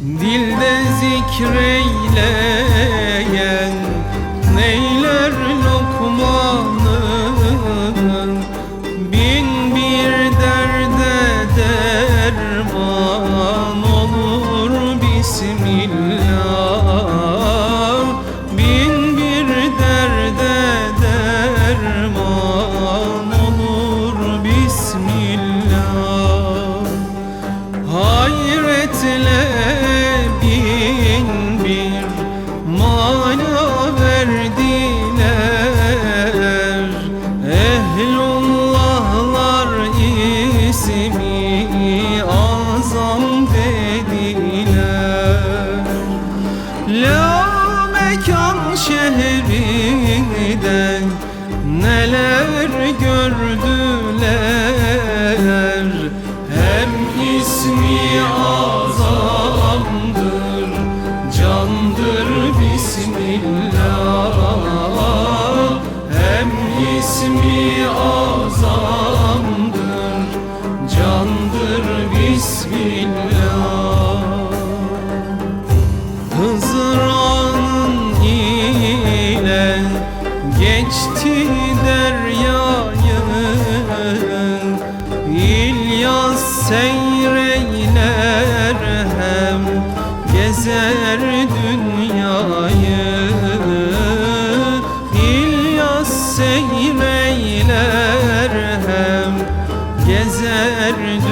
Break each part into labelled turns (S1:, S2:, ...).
S1: Dilde zikreyleyen Neyler lokmanın? Bin bir derde derman olur Bismillah. Bin bir derde derman olur Bismillah. Hayretle mekan şehrinde neler gördüler gezer dünyayı. İlyas seyreyler hem gezer dünyayı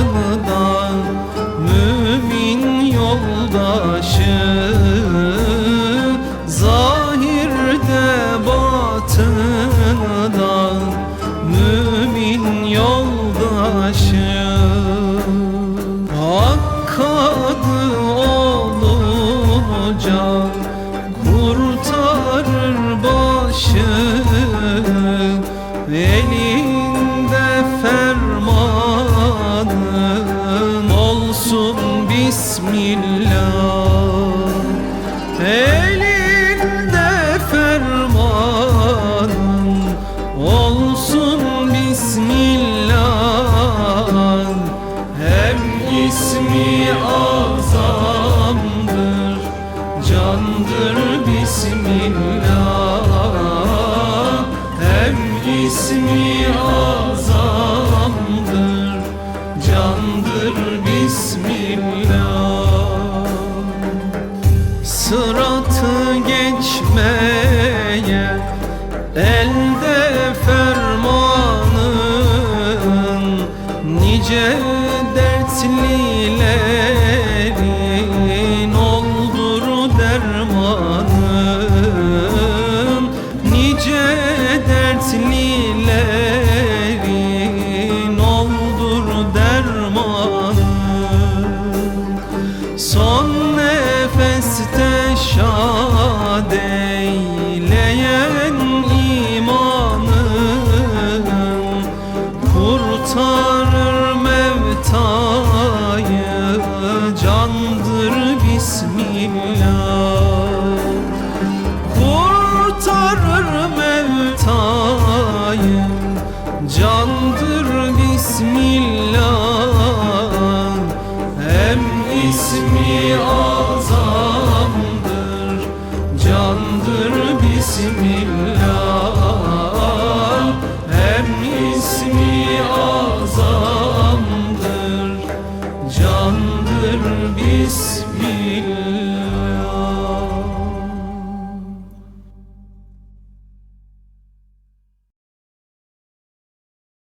S1: batında Mümin yoldaşı Zahirde batında Mümin yoldaşı. Hakkadı olacak Bismillah. Elinde fermanın olsun Bismillah. Hem ismi azamdır, candır Bismillah. Hem ismi Eller Bismillah. Kurtarır mevtayı candır Bismillah. Hem ismi azamdır candır Bismillah Bismillah